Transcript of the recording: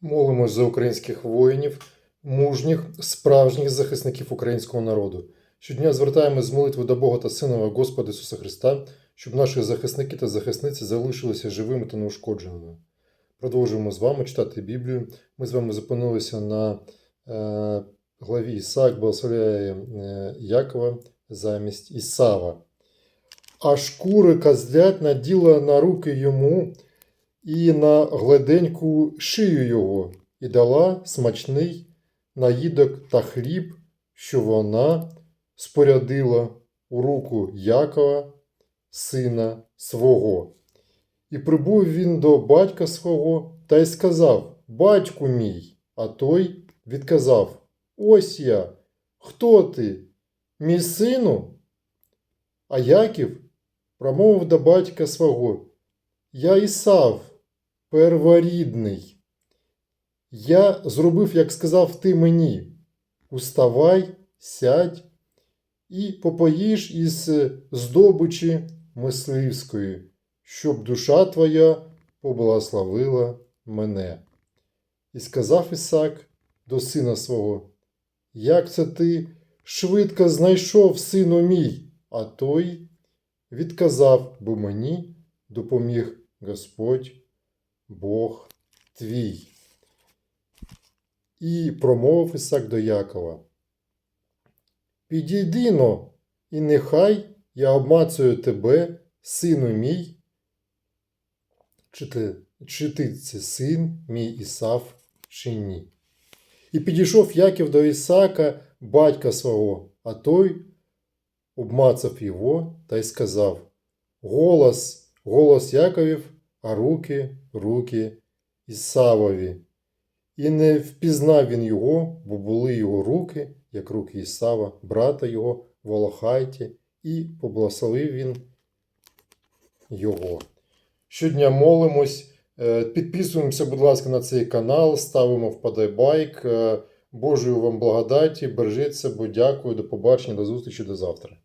Молимось за українських воїнів, мужніх, справжніх захисників українського народу. Щодня звертаємось з молитви до Бога та Сина Господа Ісуса Христа, щоб наші захисники та захисниці залишилися живими та неушкодженими. Продовжуємо з вами читати Біблію. Ми з вами зупинилися на е, главі Ісаак благословляє е, Якова замість Ісава. А шкури козлят наділа на руки йому і на гладеньку шию його, і дала смачний наїдок та хліб, що вона спорядила у руку Якова, сина свого. І прибув він до батька свого та й сказав: Батьку мій, а той відказав: Ось я, хто ти, мій сину? А Яків промовив до батька свого: Я Ісав, перворідний. Я зробив, як сказав ти мені. Уставай, сядь і попоїш із здобичі мисливської, щоб душа твоя поблагословила мене. І сказав Ісак до сина свого: Як це ти швидко знайшов, сину мій, а той відказав, бо мені допоміг Господь Бог твій. І промовив Ісак до Якова. Підійди но, і нехай я обмацую тебе, сину мій, чи ти, чи ти це син мій Ісав, чи ні. І підійшов Яків до Ісака, батька свого, а той обмацав його та й сказав: Голос, голос Яковів, а руки, руки Ісавові. І не впізнав він його, бо були його руки, як руки Ісава, брата його, волохайті, і поблагословив він його. Щодня молимось, е, підписуємося, будь ласка, на цей канал, ставимо вподобайк. Е, Божої вам благодаті, бережіть себе, дякую, до побачення, до зустрічі, до завтра.